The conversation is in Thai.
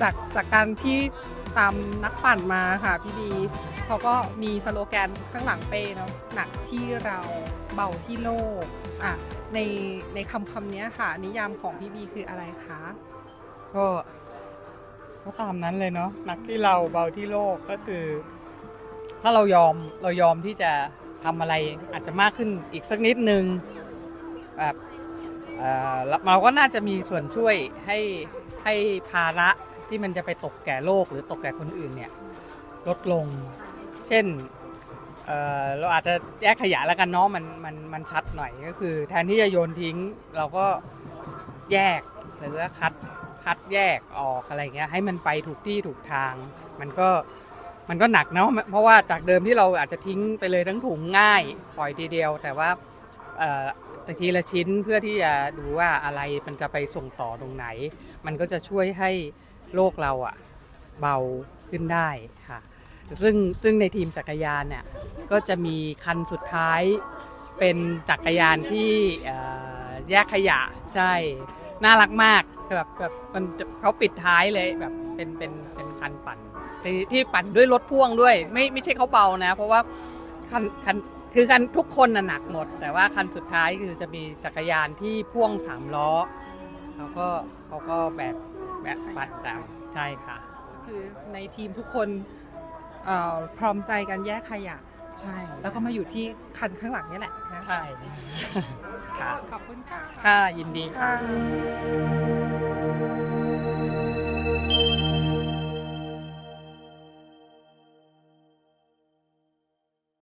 จากจากการที่ตามนักปั่นมาค่ะพี่บีเขาก็มีสโลแกนข้างหลังเป้เนาะหนักที่เราเบาที่โลกอะในในคำคำนี้ค่ะ นิยามของพี่บีคืออะไรคะก็ก็ตามนั้นเลยเนาะหนักที่เราเบาที่โลกก็คือ ถ้าเรายอมเรายอมที่จะทำอะไรอาจจะมากขึ้นอีกสักนิดนึงแบบเอ่อแล้วเราก็น่าจะมีส่วนช่วยให้ ให้ภาระที่มันจะไปตกแก่โลกหรือตกแก่คนอื่นเนี่ยลดลง เช่นเเราอาจจะแยกขยะแล้วกันเนาะมันมันมันชัดหน่อยก็คือ แทนที่จะโยนทิ้งเราก็แยกหรือว่าคัดคัดแยกออกอะไรเงี้ยให้มันไปถูกที่ถูกทาง มันก็มันก็หนักเนาะเพราะว่าจากเดิมที่เราอาจจะทิ้งไปเลยทั้งถุงง่ายปล่อยทีเดียว แต่ว่า แต่ทีละชิ้นเพื่อที่จะดูว่าอะไรมันจะไปส่งต่อตรงไหน มันก็จะช่วยให้โลกเราอะเบาขึ้นได้ค่ะ ซึ่งซึ่งในทีมจักรยานเนี่ยก็จะมีคันสุดท้ายเป็นจักรยานที่แยกขยะใช่ น่ารักมากแบบแบบมันเขาปิดท้ายเลยแบบเป็นเป็นเป็นคันปั่นที่ที่ปั่นด้วยรถพ่วงด้วย ไม่ไม่ใช่เขาเบานะ เพราะว่าคันคัน คือคันทุกคนน่ะหนักหมด แต่ว่าคันสุดท้ายคือจะมีจักรยานที่พ่วงสามล้อเขาก็เขาก็แบบแบบปั่นตามใช่ค่ะ ก็คือในทีมทุกคนเอ่อพร้อมใจกันแยกขยะ ใช่แล้วก็มาอยู่ที่คันข้างหลังนี่แหละนะใช่ค่ะขอบคุณค่ะ ค่ะยินดีค่ะค่ะ